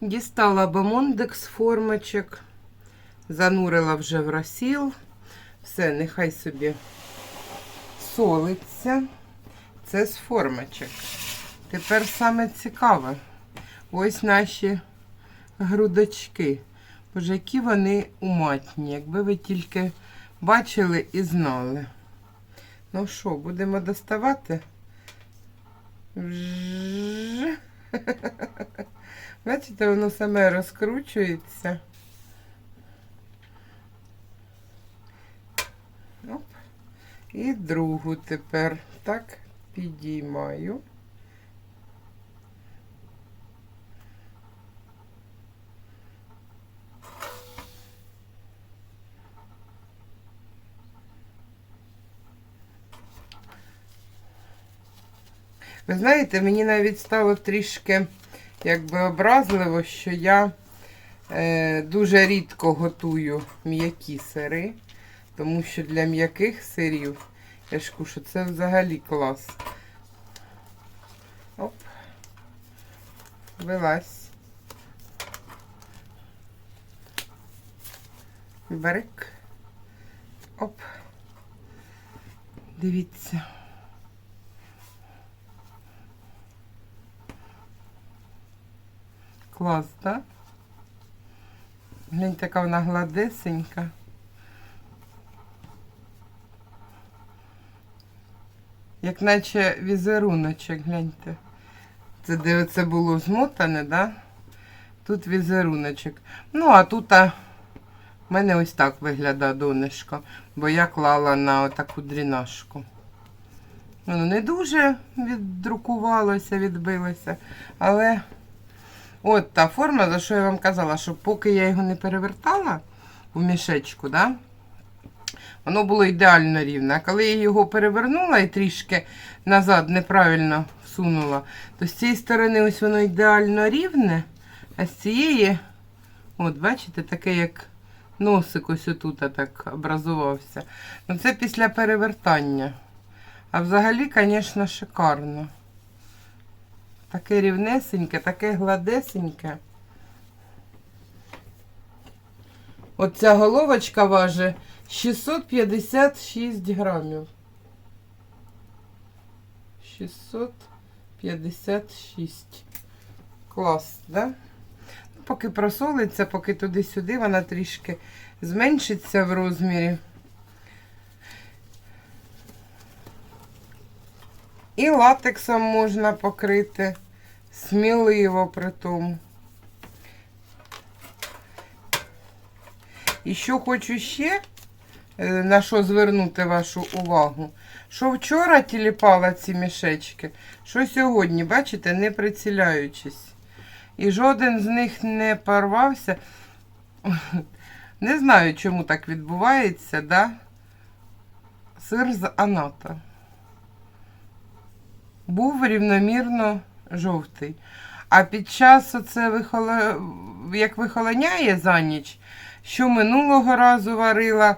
Дістала бомондекс формочок, занурила вже в розсіл. Все, нехай собі солиться. Це з формочок. Тепер саме цікаве. Ось наші грудочки. Боже, які вони уматні, якби ви тільки бачили і знали. Ну що, будемо доставати? Бачите, воно саме розкручується. Оп. І другу тепер так підіймаю. Ви знаєте, мені навіть стало трішки якби образливо, що я е, дуже рідко готую м'які сири, тому що для м'яких сирів, я ж кушу, це взагалі клас. Оп. Вилазь. Берек. Оп. Дивіться. Клас, так? Гляньте, яка вона гладесенька. Як наче візеруночок, гляньте. Це де це було змотане, да? Тут візеруночок. Ну, а тут а, в мене ось так виглядає донышко, бо я клала на отаку дрінашку. Воно не дуже віддрукувалося, відбилося, але от та форма, за що я вам казала, що поки я його не перевертала у мішечку, да, воно було ідеально рівне. А коли я його перевернула і трішки назад неправильно всунула, то з цієї сторони ось воно ідеально рівне, а з цієї, от, бачите, таке як носик ось отут так образувався. Ну це після перевертання. А взагалі, звісно, шикарно. Таке рівнесеньке, таке гладесеньке. Оця головочка важить 656 грамів. 656. Клас, да? Поки просолиться, поки туди-сюди, вона трішки зменшиться в розмірі. І латексом можна покрити сміливо при тому. І що хочу ще, е, на що звернути вашу увагу, що вчора тіліпала ці мішечки, що сьогодні, бачите, не приціляючись. І жоден з них не порвався. Не знаю, чому так відбувається, да? Сир з аната був рівномірно жовтий. А під час оце вихоло... як вихолоняє за ніч, що минулого разу варила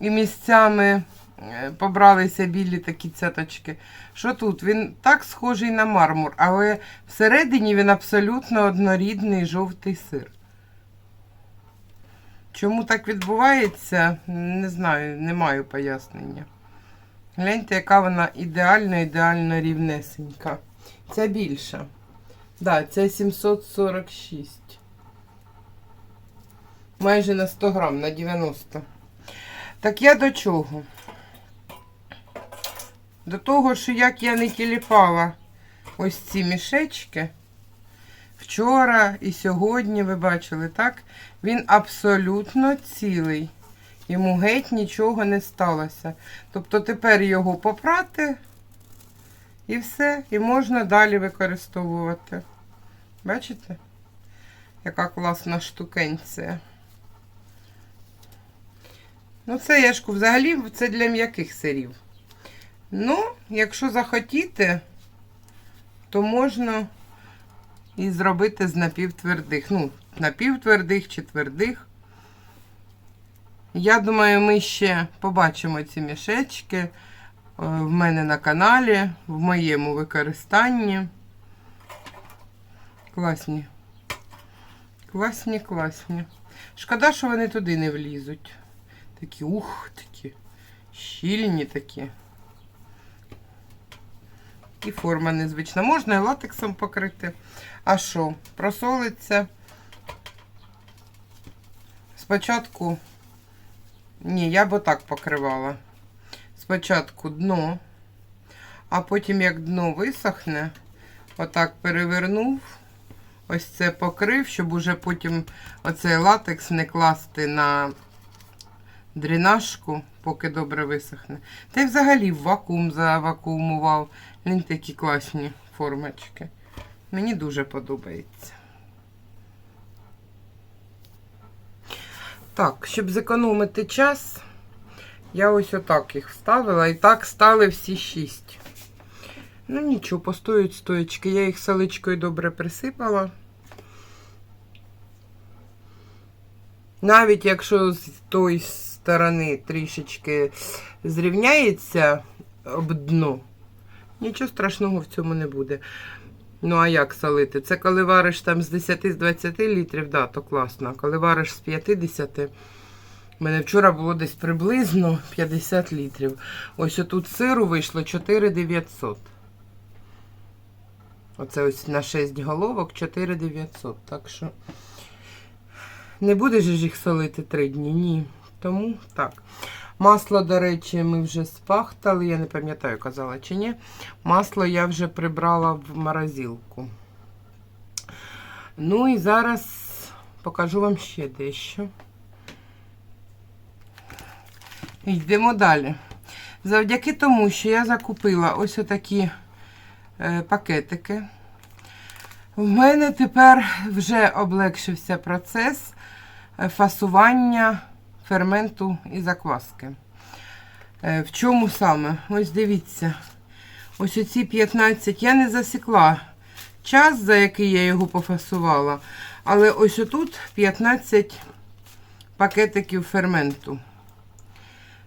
і місцями е, побралися білі такі цяточки. Що тут? Він так схожий на мармур, але всередині він абсолютно однорідний жовтий сир. Чому так відбувається, не знаю, не маю пояснення. Гляньте, яка вона ідеально, ідеально рівнесенька. Ця більша. Так, да, ця 746. Майже на 100 грам, на 90. Так я до чого? До того, що як я не тіліпала ось ці мішечки. Вчора і сьогодні, ви бачили, так? Він абсолютно цілий. Йому геть нічого не сталося. Тобто тепер його попрати і все, і можна далі використовувати. Бачите? Яка класна штукенція. Ну, це яшку взагалі це для м'яких сирів. Ну, якщо захотіти, то можна і зробити з напівтвердих. Ну, напівтвердих чи твердих. Я думаю, ми ще побачимо ці мішечки е, в мене на каналі, в моєму використанні. Класні. Класні, класні. Шкода, що вони туди не влізуть. Такі, ух, такі щільні такі. І форма незвична. Можна і латексом покрити. А що? Просолиться. Спочатку. Ні, я б отак покривала. Спочатку дно, а потім, як дно висохне, отак перевернув. Ось це покрив, щоб уже потім оцей латекс не класти на дренажку, поки добре висохне. Та й взагалі вакуум завакуумував. Він такі класні формочки. Мені дуже подобається. Так, щоб зекономити час, я ось отак їх вставила. І так стали всі шість. Ну нічого, постоять стоечки. Я їх саличкою добре присипала. Навіть якщо з тої сторони трішечки зрівняється об дно, нічого страшного в цьому не буде. Ну, а як солити? Це коли вариш там з 10-20 літрів, да, то класно. А коли вариш з 50, у мене вчора було десь приблизно 50 літрів. Ось отут сиру вийшло 4900. Оце ось на 6 головок 4900. Так що не будеш ж їх солити 3 дні? Ні. Тому так. Масло, до речі, ми вже спахтали. Я не пам'ятаю, казала чи ні. Масло я вже прибрала в морозилку. Ну і зараз покажу вам ще дещо. Йдемо далі. Завдяки тому, що я закупила ось отакі е, пакетики. В мене тепер вже облегшився процес е, фасування ферменту і закваски. Е, В чому саме? Ось дивіться. Ось оці 15. Я не засікла час, за який я його пофасувала. Але ось отут 15 пакетиків ферменту.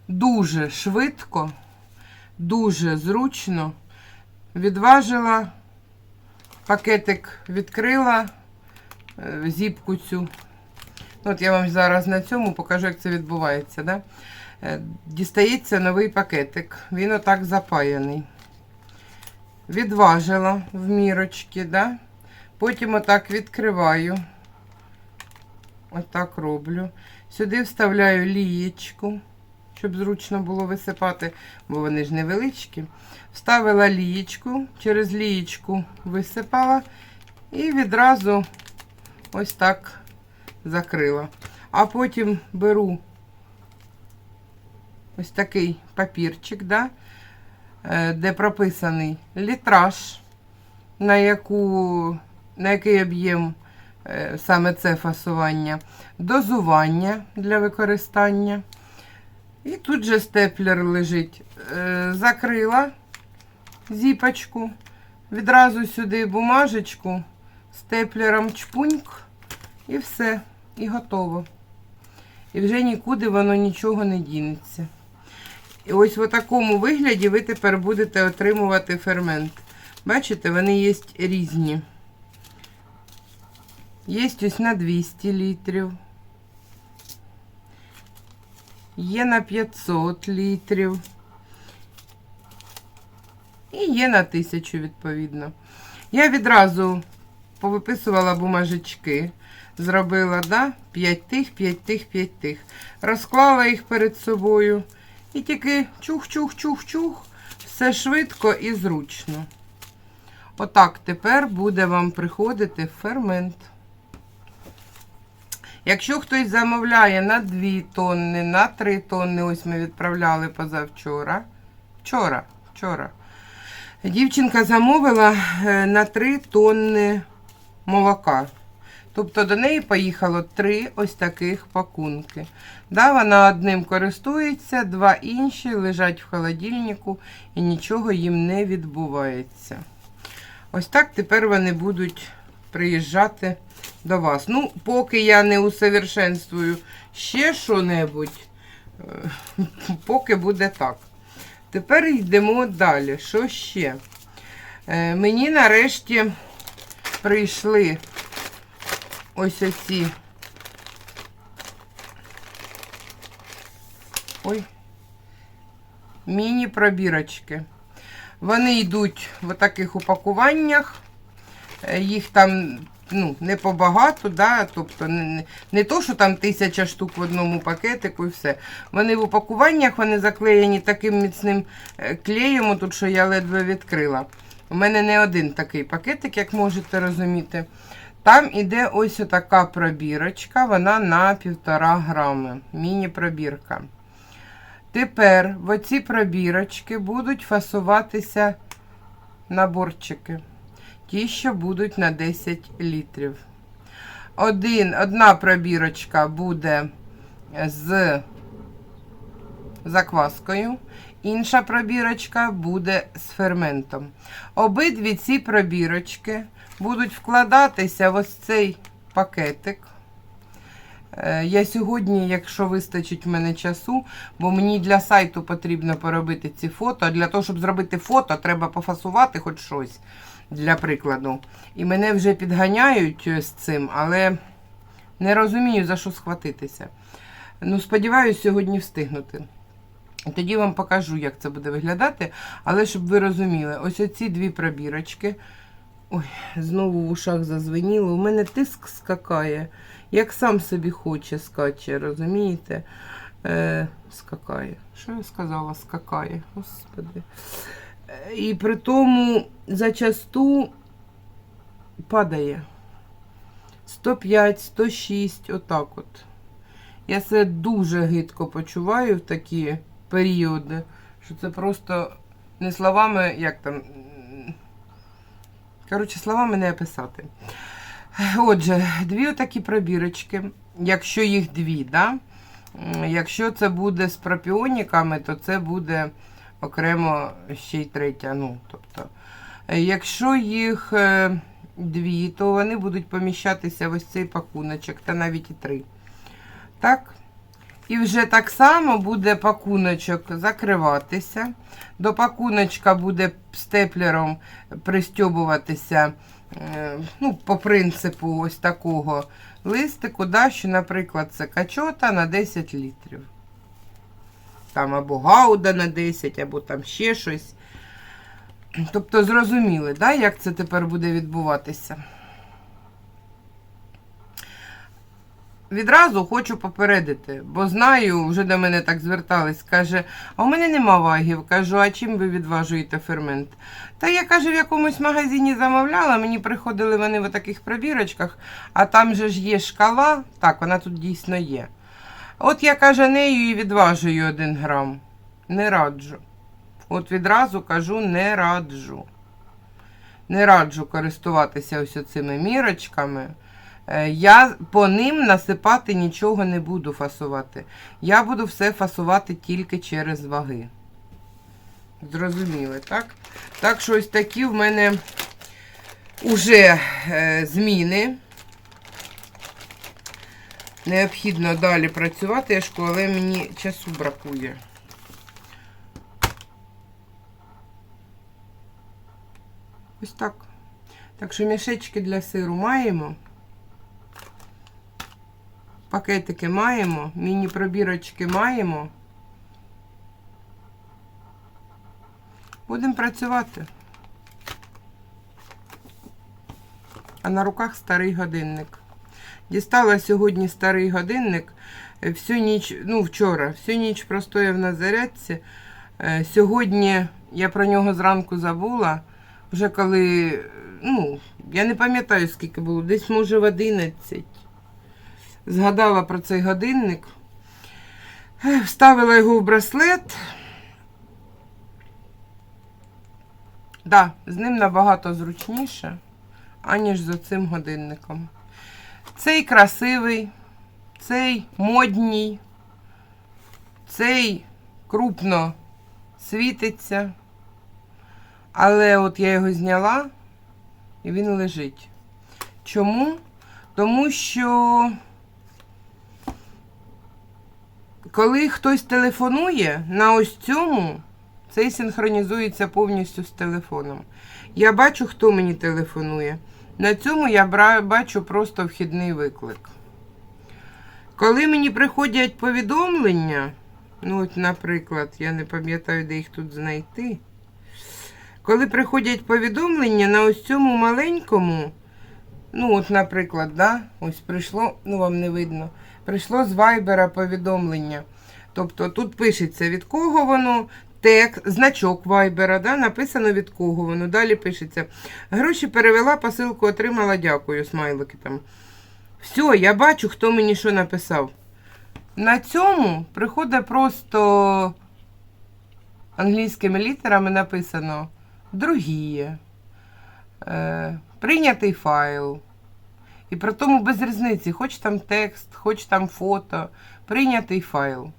Дуже швидко, дуже зручно. Відважила, пакетик відкрила, е, зіпку цю. От я вам зараз на цьому покажу, як це відбувається. Да? Е, Дістається новий пакетик. Він отак запаяний. Відважила в мірочки, да? потім отак відкриваю. Отак роблю. Сюди вставляю лієчку, щоб зручно було висипати, бо вони ж невеличкі. Вставила лієчку, через лієчку висипала і відразу ось так закрила. А потім беру ось такий папірчик, да, е, де прописаний літраж, на, яку, на який об'єм е, саме це фасування, дозування для використання. І тут же степлер лежить. Е, Закрила зіпочку, відразу сюди бумажечку, степлером чпуньк. І все, і готово. І вже нікуди воно нічого не дінеться. І ось в такому вигляді ви тепер будете отримувати фермент. Бачите, вони є різні. Є ось на 200 літрів. Є на 500 літрів. І є на 1000, відповідно. Я відразу повиписувала бумажечки зробила, да? 5 тих, 5 тих, 5 тих. Розклала їх перед собою. І тільки чух-чух-чух-чух. Все швидко і зручно. Отак тепер буде вам приходити фермент. Якщо хтось замовляє на 2 тонни, на 3 тонни, ось ми відправляли позавчора. Вчора, вчора. Дівчинка замовила е, на 3 тонни молока. Тобто до неї поїхало три ось таких пакунки. Да, Вона одним користується, два інші лежать в холодильнику і нічого їм не відбувається. Ось так тепер вони будуть приїжджати до вас. Ну, поки я не усовершенствую ще що-небудь, е, поки буде так. Тепер йдемо далі. Що ще? Е, Мені нарешті прийшли ось оці. Ой. Міні-пробірочки. Вони йдуть в таких упакуваннях. Е, Їх там ну, не побагато, да? тобто не, не, то, що там тисяча штук в одному пакетику і все. Вони в упакуваннях, вони заклеєні таким міцним е, клеєм, тут що я ледве відкрила. У мене не один такий пакетик, як можете розуміти. Там іде ось така пробірочка, вона на півтора грами. Міні-пробірка. Тепер в оці пробірочки будуть фасуватися наборчики. Ті, що будуть на 10 літрів. Один, одна пробірочка буде з закваскою, інша пробірочка буде з ферментом. Обидві ці пробірочки будуть вкладатися в ось цей пакетик. Е, Я сьогодні, якщо вистачить в мене часу, бо мені для сайту потрібно поробити ці фото. Для того, щоб зробити фото, треба пофасувати хоч щось для прикладу. І мене вже підганяють е, з цим, але не розумію, за що схватитися. Ну, сподіваюся, сьогодні встигнути. Тоді вам покажу, як це буде виглядати. Але щоб ви розуміли, ось оці дві пробірочки. Ой, знову в ушах зазвеніло. У мене тиск скакає. Як сам собі хоче, скаче, розумієте? Е, скакає. Що я сказала? Скакає. Господи. Е, І при тому зачасту падає. 105, 106, отак от. Я себе дуже гидко почуваю в такі періоди, що це просто не словами, як там. Коротше, словами не описати. Отже, дві отакі пробірочки, якщо їх дві, да? Якщо це буде з пропіоніками, то це буде окремо ще й третя. Ну, тобто, е, якщо їх е, дві, то вони будуть поміщатися в ось цей пакуночок, та навіть і три. Так? І вже так само буде пакуночок закриватися. До пакуночка буде степлером пристьобуватися е, ну, по принципу ось такого листику, да, що, наприклад, це качота на 10 літрів. Там або гауда на 10, або там ще щось. Тобто, зрозуміли, да, як це тепер буде відбуватися. Відразу хочу попередити, бо знаю, вже до мене так звертались, каже, а у мене нема вагів. Кажу, а чим ви відважуєте фермент? Та я каже, в якомусь магазині замовляла, мені приходили вони в таких пробірочках, а там же ж є шкала. Так, вона тут дійсно є. От я каже, нею і відважую один грам. Не раджу. От відразу кажу, не раджу. Не раджу користуватися ось цими мірочками. Е, Я по ним насипати нічого не буду фасувати. Я буду все фасувати тільки через ваги. Зрозуміли, так? Так що ось такі в мене уже е, зміни. Необхідно далі працювати, але мені часу бракує. Ось так. Так що мішечки для сиру маємо. Пакетики маємо, міні-пробірочки маємо. Будемо працювати. А на руках старий годинник. Дістала сьогодні старий годинник. Е, Всю ніч, ну вчора, всю ніч простояв на зарядці. Е, Сьогодні я про нього зранку забула. Вже коли, ну, я не пам'ятаю, скільки було, десь може в 11. Згадала про цей годинник. Вставила його в браслет. Да, з ним набагато зручніше, аніж з цим годинником. Цей красивий, цей модній, цей крупно світиться. Але от я його зняла і він лежить. Чому? Тому що коли хтось телефонує на ось цьому, цей синхронізується повністю з телефоном. Я бачу, хто мені телефонує. На цьому я бачу просто вхідний виклик. Коли мені приходять повідомлення, ну, от, наприклад, я не пам'ятаю, де їх тут знайти. Коли приходять повідомлення на ось цьому маленькому, ну, от, наприклад, да, ось прийшло, ну вам не видно, прийшло з Вайбера повідомлення. Тобто тут пишеться, від кого воно, тек, значок Вайбера, да, написано від кого воно. Далі пишеться. Гроші перевела, посилку отримала, дякую, смайлики там. Все, я бачу, хто мені що написав. На цьому приходить просто англійськими літерами написано другі, е, прийнятий файл. І при тому без різниці, хоч там текст, хоч там фото, прийнятий файл.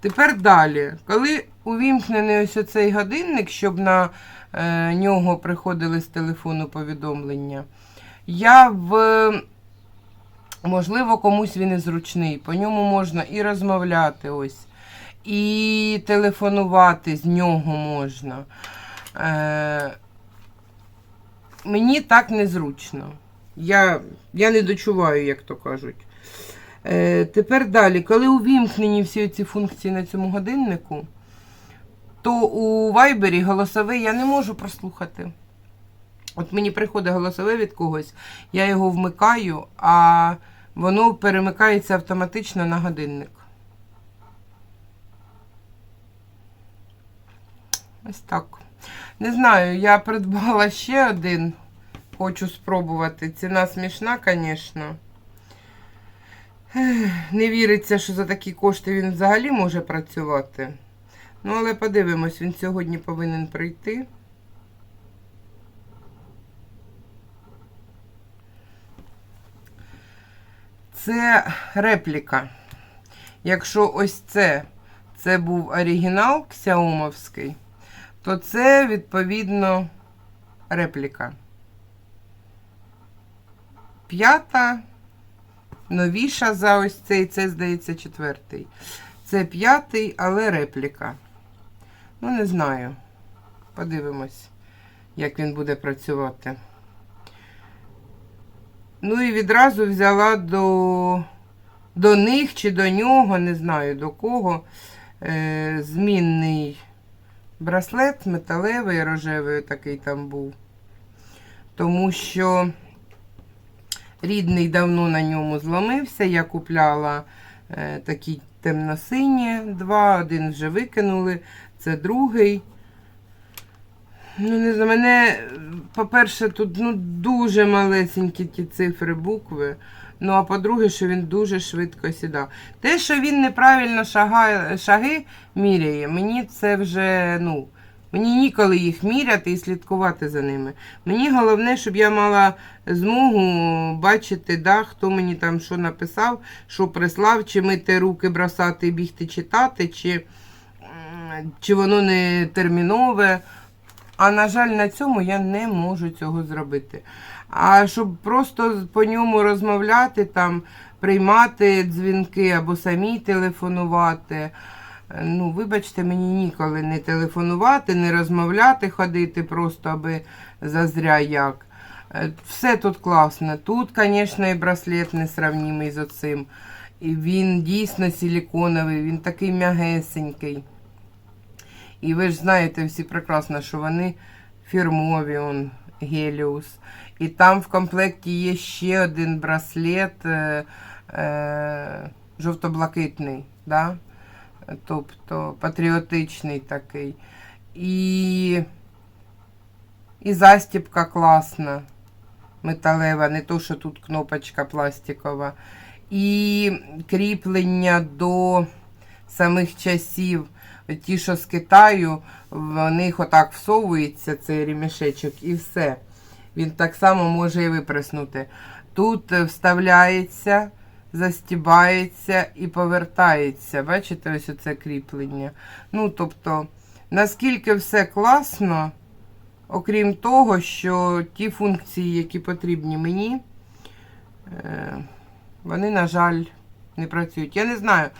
Тепер далі. Коли увімкнений ось оцей годинник, щоб на е, нього приходили з телефону повідомлення, я в. Можливо, комусь він і зручний. По ньому можна і розмовляти ось, і телефонувати з нього можна. Е, мені так незручно. Я, я не дочуваю, як то кажуть. Е, тепер далі, коли увімкнені всі ці функції на цьому годиннику, то у Вайбері голосовий я не можу прослухати. От мені приходить голосове від когось, я його вмикаю, а воно перемикається автоматично на годинник. Ось так. Не знаю, я придбала ще один. Хочу спробувати. Ціна смішна, звісно. Не віриться, що за такі кошти він взагалі може працювати. Ну, але подивимось, він сьогодні повинен прийти. Це репліка. Якщо ось це, це був оригінал ксяумовський, то це, відповідно, репліка. П'ята, новіша за ось цей, це, здається, четвертий. Це п'ятий, але репліка. Ну, не знаю. Подивимось, як він буде працювати. Ну і відразу взяла до, до них чи до нього, не знаю до кого, е, змінний браслет металевий, рожевий такий там був. Тому що рідний давно на ньому зломився. Я купляла е, такі темно-сині два, один вже викинули, це другий. Ну, не знаю, мене, по-перше, тут ну, дуже малесенькі ті цифри, букви. Ну, а по-друге, що він дуже швидко сідав. Те, що він неправильно шагає, шаги міряє, мені це вже, ну, мені ніколи їх міряти і слідкувати за ними. Мені головне, щоб я мала змогу бачити, да, хто мені там що написав, що прислав, чи мити руки, бросати, бігти читати, чи, чи воно не термінове. А на жаль, на цьому я не можу цього зробити. А щоб просто по ньому розмовляти, там, приймати дзвінки або самі телефонувати. Ну, вибачте, мені ніколи не телефонувати, не розмовляти, ходити просто аби зазря як. Е, Все тут класно. Тут, звісно, і браслет несравнімий з оцим. І він дійсно силіконовий, він такий м'ягесенький. І ви ж знаєте всі прекрасно, що вони фірмові, он, Геліус. І там в комплекті є ще один браслет е, е, жовто-блакитний, да? тобто патріотичний такий. І, і застіпка класна, металева, не то, що тут кнопочка пластикова. І кріплення до самих часів. Ті, що з Китаю, в них отак всовується цей ремішечок і все. Він так само може і випреснути. Тут вставляється, застібається і повертається. Бачите, ось оце кріплення. Ну, тобто, наскільки все класно, Окрім того, що ті функції, які потрібні мені, е, вони, на жаль, не працюють. Я не знаю.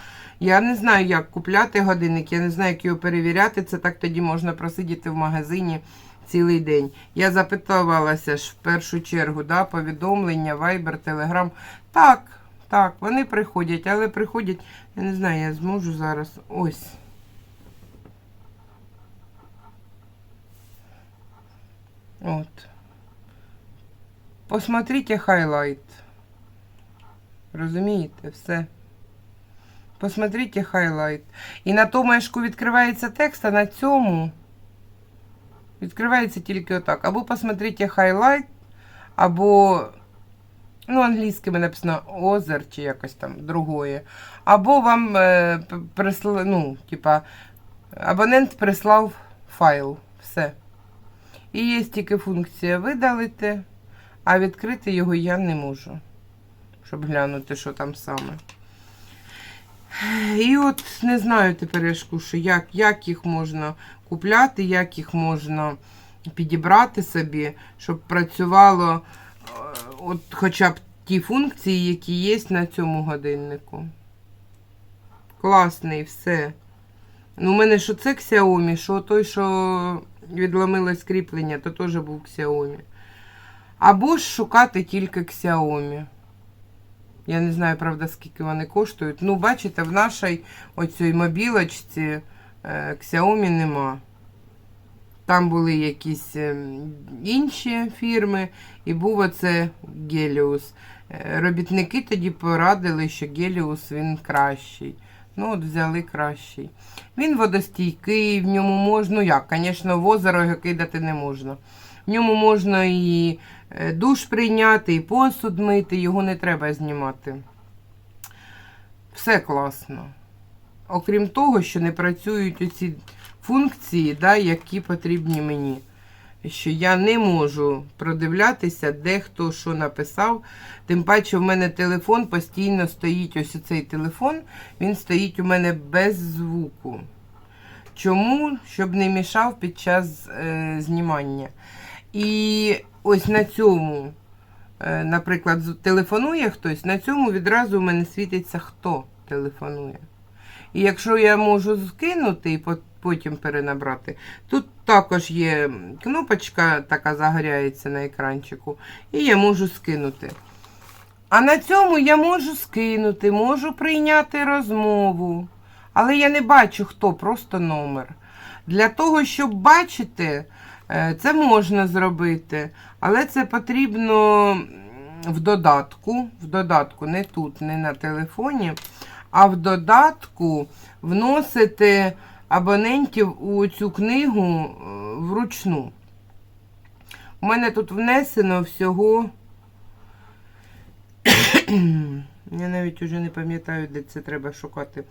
Я не знаю, як купляти годинник, я не знаю, як його перевіряти. Це так тоді можна просидіти в магазині цілий день. Я запитувалася ж в першу чергу, да, повідомлення, Viber, Telegram. Так, так, вони приходять, але приходять, я не знаю, я зможу зараз. Ось. От. Посмотрите хайлайт. Розумієте, все. Посмотрите хайлайт. І на тому мешку відкривається текст, а на цьому відкривається тільки отак. Або посмотрите хайлайт, або, ну, англійськими написано озер чи якось там другое. Або вам е, присла, ну, типа, абонент прислав файл. Все. І є тільки функція видалити, а відкрити його я не можу. Щоб глянути, що там саме. І от не знаю тепер, кушу, як, як їх можна купляти, як їх можна підібрати собі, щоб працювало е, от хоча б ті функції, які є на цьому годиннику. Класний, все. Ну, у мене що це Xiaomi, що той, що відломилось кріплення, то теж був Xiaomi. Або ж шукати тільки Xiaomi. Я не знаю, правда, скільки вони коштують. Ну, бачите, в нашій оцій мобілочці е, Xiaomi нема. Там були якісь ем, інші фірми, і був оце Геліус. Е, Робітники тоді порадили, що Геліус він кращий. Ну, от взяли кращий. Він водостійкий, в ньому можна, ну як, звісно, в озеро його кидати не можна. В ньому можна і душ прийняти, і посуд мити, його не треба знімати. Все класно. Окрім того, що не працюють оці функції, да, які потрібні мені. Що я не можу продивлятися, де хто що написав. Тим паче, в мене телефон постійно стоїть. Ось цей телефон, він стоїть у мене без звуку. Чому? Щоб не мішав під час е, знімання. І ось на цьому, е, наприклад, телефонує хтось, на цьому відразу у мене світиться, хто телефонує. І якщо я можу скинути і потім перенабрати, тут також є кнопочка, така загоряється на екранчику, і я можу скинути. А на цьому я можу скинути, можу прийняти розмову. Але я не бачу, хто, просто номер. Для того, щоб бачити, це можна зробити, але це потрібно в додатку, в додатку, не тут, не на телефоні, а в додатку вносити абонентів у цю книгу е, вручну. У мене тут внесено всього. Я навіть уже не пам'ятаю, де це треба шукати.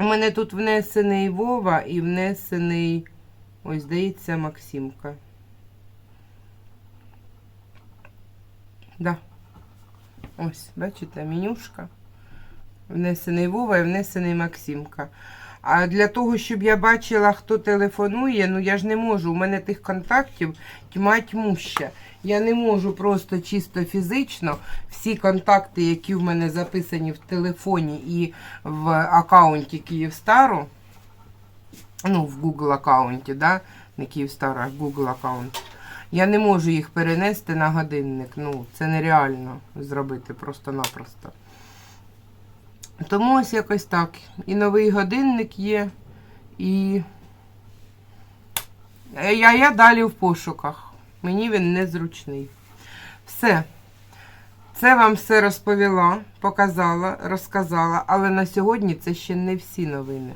У мене тут внесений Вова і внесений, ось, здається, Максимка. Да. Ось, бачите, менюшка. Внесений Вова і внесений Максимка. А для того, щоб я бачила, хто телефонує, ну я ж не можу. У мене тих контактів тьма тьмуща. Я не можу просто чисто фізично всі контакти, які в мене записані в телефоні і в аккаунті Київстару, ну, в Google аккаунті, да? не Київстар, Google аккаунт. Я не можу їх перенести на годинник. Ну, це нереально зробити просто-напросто. Тому ось якось так. І новий годинник є, і я, я далі в пошуках. Мені він незручний. Все. Це вам все розповіла, показала, розказала, але на сьогодні це ще не всі новини.